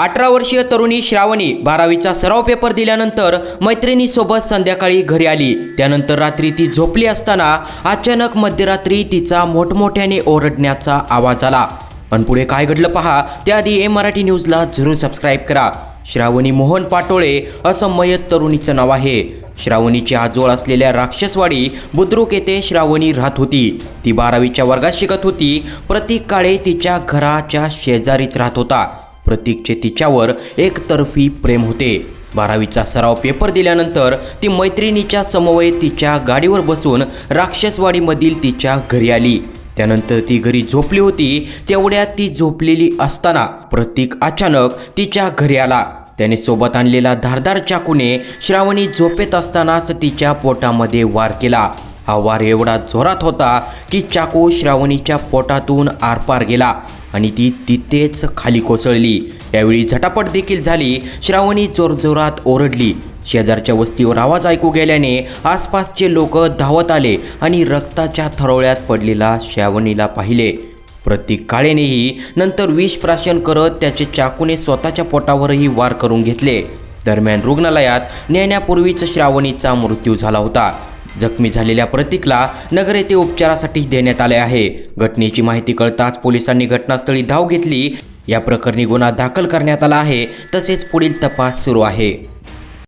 अठरा वर्षीय तरुणी श्रावणी बारावीचा सराव पेपर दिल्यानंतर मैत्रिणीसोबत संध्याकाळी घरी आली. त्यानंतर रात्री ती झोपली असताना अचानक मध्यरात्री तिचा मोठमोठ्याने ओरडण्याचा आवाज आला. पण पुढे काय घडलं पहा त्याआधी ए मराठी न्यूजला जरूर सबस्क्राईब करा. श्रावणी मोहन पाटोळे असं मयत तरुणीचं नाव आहे. श्रावणीची आजोळ असलेल्या राक्षसवाडी बुद्रुक येथे श्रावणी राहत होती. ती बारावीच्या वर्गात शिकत होती. प्रतीक काळे तिच्या घराच्या शेजारीच राहत होता. प्रतीकचे तिच्यावर एकतर्फी प्रेम होते. बारावीचा सराव पेपर दिल्यानंतर ती मैत्रिणीच्या समवय तिच्या गाडीवर बसून राक्षसवाडीमधील तिच्या घरी आली. त्यानंतर ती घरी झोपली होती तेवढ्यात ती झोपलेली असताना प्रतीक अचानक तिच्या घरी आला. त्याने सोबत आणलेला धारदार चाकूने श्रावणी झोपेत असतानाच तिच्या पोटामध्ये वार केला. हा वार एवढा जोरात होता की चाकू श्रावणीच्या पोटातून आरपार गेला आणि ती तिथेच खाली कोसळली. त्यावेळी झटापट देखील झाली. श्रावणी जोरजोरात ओरडली. शेजारच्या वस्तीवर आवाज ऐकू गेल्याने आसपासचे लोक धावत आले आणि रक्ताच्या थरोळ्यात पडलेला श्रावणीला पाहिले. प्रतीक काळेनेही नंतर विष प्राशन करत त्याचे चाकूने स्वतःच्या पोटावरही वार करून घेतले. दरम्यान रुग्णालयात नेण्यापूर्वीच श्रावणीचा मृत्यू झाला होता. जखमी झालेल्या प्रतीकला नगर येथे उपचारासाठी देण्यात आले आहे. घटनेची माहिती कळताच पोलिसांनी घटनास्थळी धाव घेतली. या प्रकरणी गुन्हा दाखल करण्यात आला आहे. तसेच पुढील तपास सुरू आहे.